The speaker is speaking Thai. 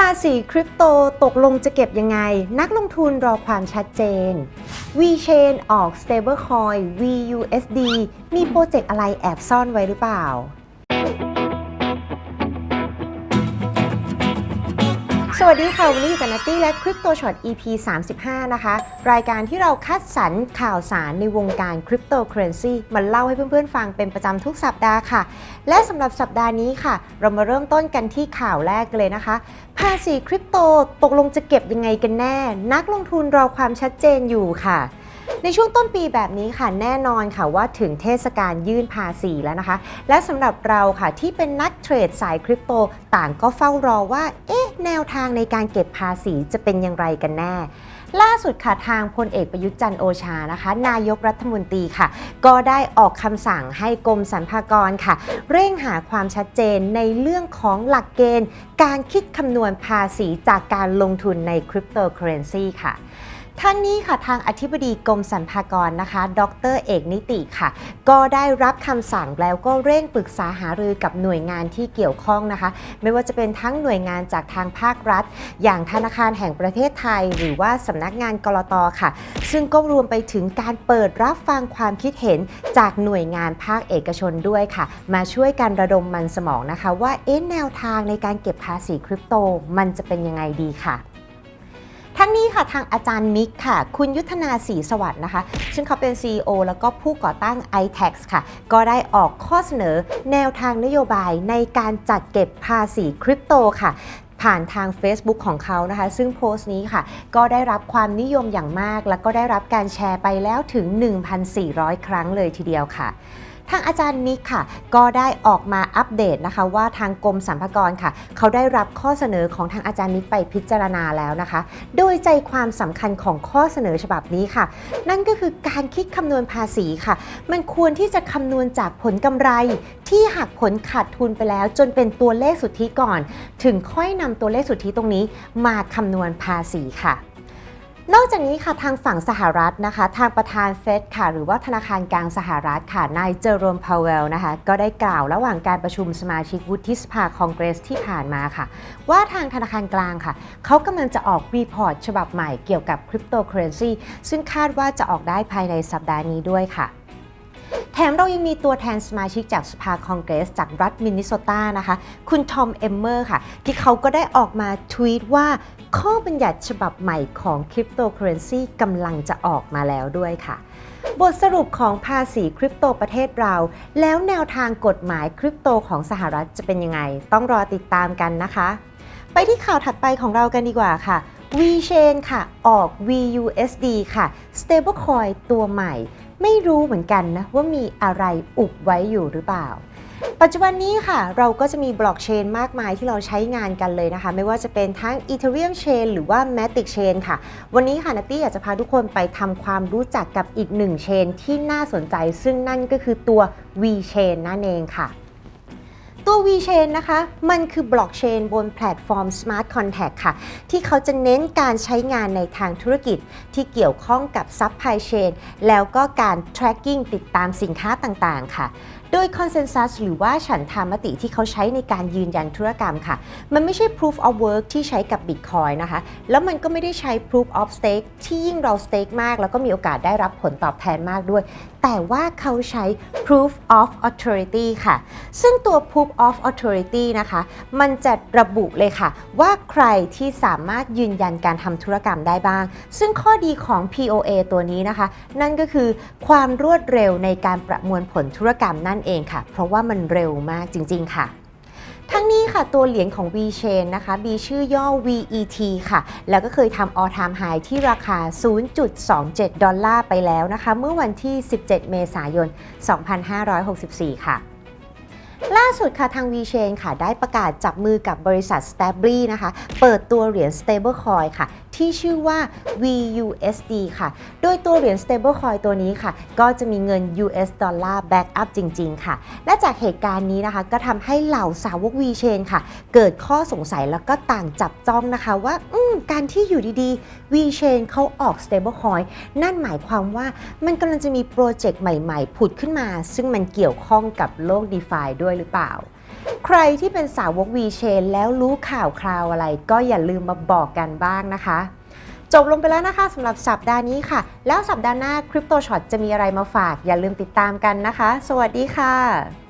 ภาษีคริปโตตกลงจะเก็บยังไง นักลงทุนรอความชัดเจน VChain ออก Stablecoin VUSD มีโปรเจกต์อะไรแอบซ่อนไว้หรือเปล่า สวัสดีค่ะ วันนี้อยู่กับนัตตี้และคริปโตช็อต EP 35 นะคะ รายการที่เราคัดสรรข่าวสารในวงการคริปโตเคอเรนซีมาเล่าให้เพื่อนๆ ฟังเป็นประจำทุกสัปดาห์ค่ะ และสำหรับสัปดาห์นี้ค่ะ เรามาเริ่มต้นกันที่ข่าวแรกเลยนะคะ ภาษีคริปโตตกลงจะเก็บยังไงกันแน่ นักลงทุนรอความชัดเจนอยู่ค่ะ ในช่วงต้นปีแบบนี้ค่ะแน่นอนค่ะว่าถึงเทศกาลยื่นภาษีแล้วนะคะ และสำหรับเราค่ะที่เป็นนักเทรดสายคริปโตต่างก็เฝ้ารอว่า เอ๊ะ แนวทางในการเก็บภาษีจะเป็นอย่างไรกันแน่ ล่าสุดค่ะทางพลเอกประยุทธ์จันโอชานะคะ นายกรัฐมนตรีค่ะ ก็ได้ออกคำสั่งให้กรมสรรพากรค่ะ เร่งหาความชัดเจนในเรื่องของหลักเกณฑ์ การคิดคำนวณภาษีจากการลงทุนในคริปโตเคอเรนซีค่ะ ทั้งนี้ค่ะทางอธิบดีกรมสรรพากรนะคะ ดรเอกนิติค่ะ ก็ได้รับคำสั่งแล้วก็เร่งปรึกษาหารือกับหน่วยงานที่เกี่ยวข้องนะคะ ไม่ว่าจะเป็นทั้งหน่วยงานจากทางภาครัฐ อย่างธนาคารแห่งประเทศไทย หรือว่าสำนักงานกรตค่ะ ซึ่งก็รวมไปถึงการเปิดรับฟังความคิดเห็นจากหน่วยงานภาคเอกชนด้วยค่ะ มาช่วยกันระดมมันสมองนะคะ ว่าเอ๊ะแนวทางในการเก็บภาษีคริปโตมันจะเป็นยังไงดีค่ะ ทั้งนี้ค่ะทางอาจารย์มิกค่ะ คุณยุทธนาศรีสวัสดิ์นะคะ ซึ่งเขาเป็น CEO แล้วก็ผู้ก่อตั้ง iTax ค่ะ ก็ได้ออกข้อเสนอแนวทางนโยบายในการจัดเก็บภาษีคริปโตค่ะผ่านทาง Facebook ของเขานะคะ ซึ่งโพสต์นี้ค่ะ ก็ได้รับความนิยมอย่างมาก แล้วก็ได้รับการแชร์ไปแล้วถึง 1,400 ครั้งเลยทีเดียวค่ะ ทางอาจารย์มิกค่ะ ก็ได้ออกมาอัปเดตนะคะ ว่าทางกรมสรรพากรค่ะ เขาได้รับข้อเสนอของทางอาจารย์มิกไปพิจารณาแล้วนะคะ โดยใจความสำคัญของข้อเสนอฉบับนี้ค่ะ นั่นก็คือการคิดคำนวณภาษีค่ะ มันควรที่จะคำนวณจากผลกำไร ที่หักผลขาดทุนไปแล้ว จนเป็นตัวเลขสุทธิก่อน ถึงค่อยนำตัวเลขสุทธิตรงนี้ มาคำนวณภาษีค่ะ นอกจากนี้ค่ะทางฝั่งสหรัฐนะคะ ทางประธานเฟดค่ะ หรือว่าธนาคารกลางสหรัฐค่ะนายเจอโรมพาวเวลนะคะ ก็ได้กล่าวระหว่างการประชุมสมาชิกวุฒิสภาคองเกรสที่ผ่านมาค่ะ ว่าทางธนาคารกลางค่ะ เขากำลังจะออกรีพอร์ตฉบับใหม่เกี่ยวกับคริปโตเคอเรนซีซึ่งคาดว่าจะออกได้ภายในสัปดาห์นี้ด้วยค่ะ แถมเรายังมีตัวแทนสมาชิกจากสภาคองเกรส จากรัฐมินนิโซตานะคะ คุณทอมเอมเมอร์ค่ะ ที่เขาก็ได้ออกมาทวีตว่าข้อบัญญัติฉบับใหม่ของคริปโตเคอเรนซีกำลังจะออกมาแล้วด้วยค่ะ บทสรุปของภาษีคริปโตประเทศเรา แล้วแนวทางกฎหมายคริปโตของสหรัฐจะเป็นยังไง ต้องรอติดตามกันนะคะ ไปที่ข่าวถัดไปของเรากันดีกว่าค่ะ VChain ค่ะ ออก VUSD ค่ะ Stablecoin ตัวใหม่ ไม่รู้เหมือนกันนะว่ามีอะไรอุบไว้อยู่หรือเปล่า ปัจจุบันนี้ค่ะ เราก็จะมีบล็อกเชนมากมายที่เราใช้งานกันเลยนะคะ ไม่ว่าจะเป็นทั้ง Ethereum Chain หรือว่า Matic Chain ค่ะ วันนี้ค่ะนัตตี้อยากจะพาทุกคนไปทำความรู้จักกับอีกหนึ่งเชนที่น่าสนใจ ซึ่งนั่นก็คือตัว VChain นั่นเองค่ะ ตัว VChain นะคะ มันคือบล็อกเชนบนแพลตฟอร์ม Smart Contract ค่ะ ที่เขาจะเน้นการใช้งานในทางธุรกิจที่เกี่ยวข้องกับ Supply Chain แล้วก็การ tracking ติดตามสินค้าต่างๆ ค่ะ โดย consensus หรือว่าฉันทามติที่เขาใช้ในการยืนยันธุรกรรมค่ะ มันไม่ใช่ proof of work ที่ใช้กับ Bitcoin นะคะ แล้วมันก็ไม่ได้ใช้ proof of stake ที่ยิ่งเรา stake มาก แล้วก็มีโอกาสได้รับผลตอบแทนมากด้วย แต่ว่าเขาใช้ proof of authority ค่ะ ซึ่งตัว proof of authority นะคะ มันจะระบุเลยค่ะ ว่าใครที่สามารถยืนยันการทำธุรกรรมได้บ้าง ซึ่งข้อดีของ POA ตัวนี้นะคะ นั่นก็คือความรวดเร็วในการประมวลผลธุรกรรมนั่นเองค่ะ เพราะว่ามันเร็วมากจริง ๆ ค่ะทั้งนี้ค่ะตัวเหรียญของ VChain นะคะ มีชื่อย่อ VET ค่ะ แล้วก็เคยทำ all time high ที่ราคา 0.27 ดอลลาร์ไปแล้วนะคะ เมื่อวันที่ 17 เมษายน 2564 ค่ะ ล่าสุดค่ะทาง VChain ค่ะ ได้ประกาศจับมือกับบริษัท Stably นะคะ เปิดตัวเหรียญ Stablecoin ค่ะ ที่ชื่อว่า VUSD ค่ะ โดยตัวเหรียญ Stablecoin ตัวนี้ค่ะ ก็จะมีเงิน US ดอลลาร์ back up จริง ๆ ค่ะ และจากเหตุการณ์นี้นะคะ ก็ทำให้เหล่าสาวก VChain ค่ะ เกิดข้อสงสัยแล้วก็ต่างจับจ้องนะคะว่าการที่อยู่ดีๆ VChain เขาออก Stablecoin นั่นหมายความว่ามันกำลังจะมีโปรเจกต์ใหม่ ๆ ผุดขึ้นมา ซึ่งมันเกี่ยวข้องกับโลก DeFi ด้วยหรือเปล่า ใครที่เป็นสาวก V-Chain แล้วรู้ข่าวคราวอะไร ก็อย่าลืมมาบอกกันบ้างนะคะ จบลงไปแล้วนะคะสำหรับสัปดาห์นี้ค่ะ แล้วสัปดาห์หน้า Crypto Shot จะมีอะไรมาฝาก อย่าลืมติดตามกันนะคะ สวัสดีค่ะ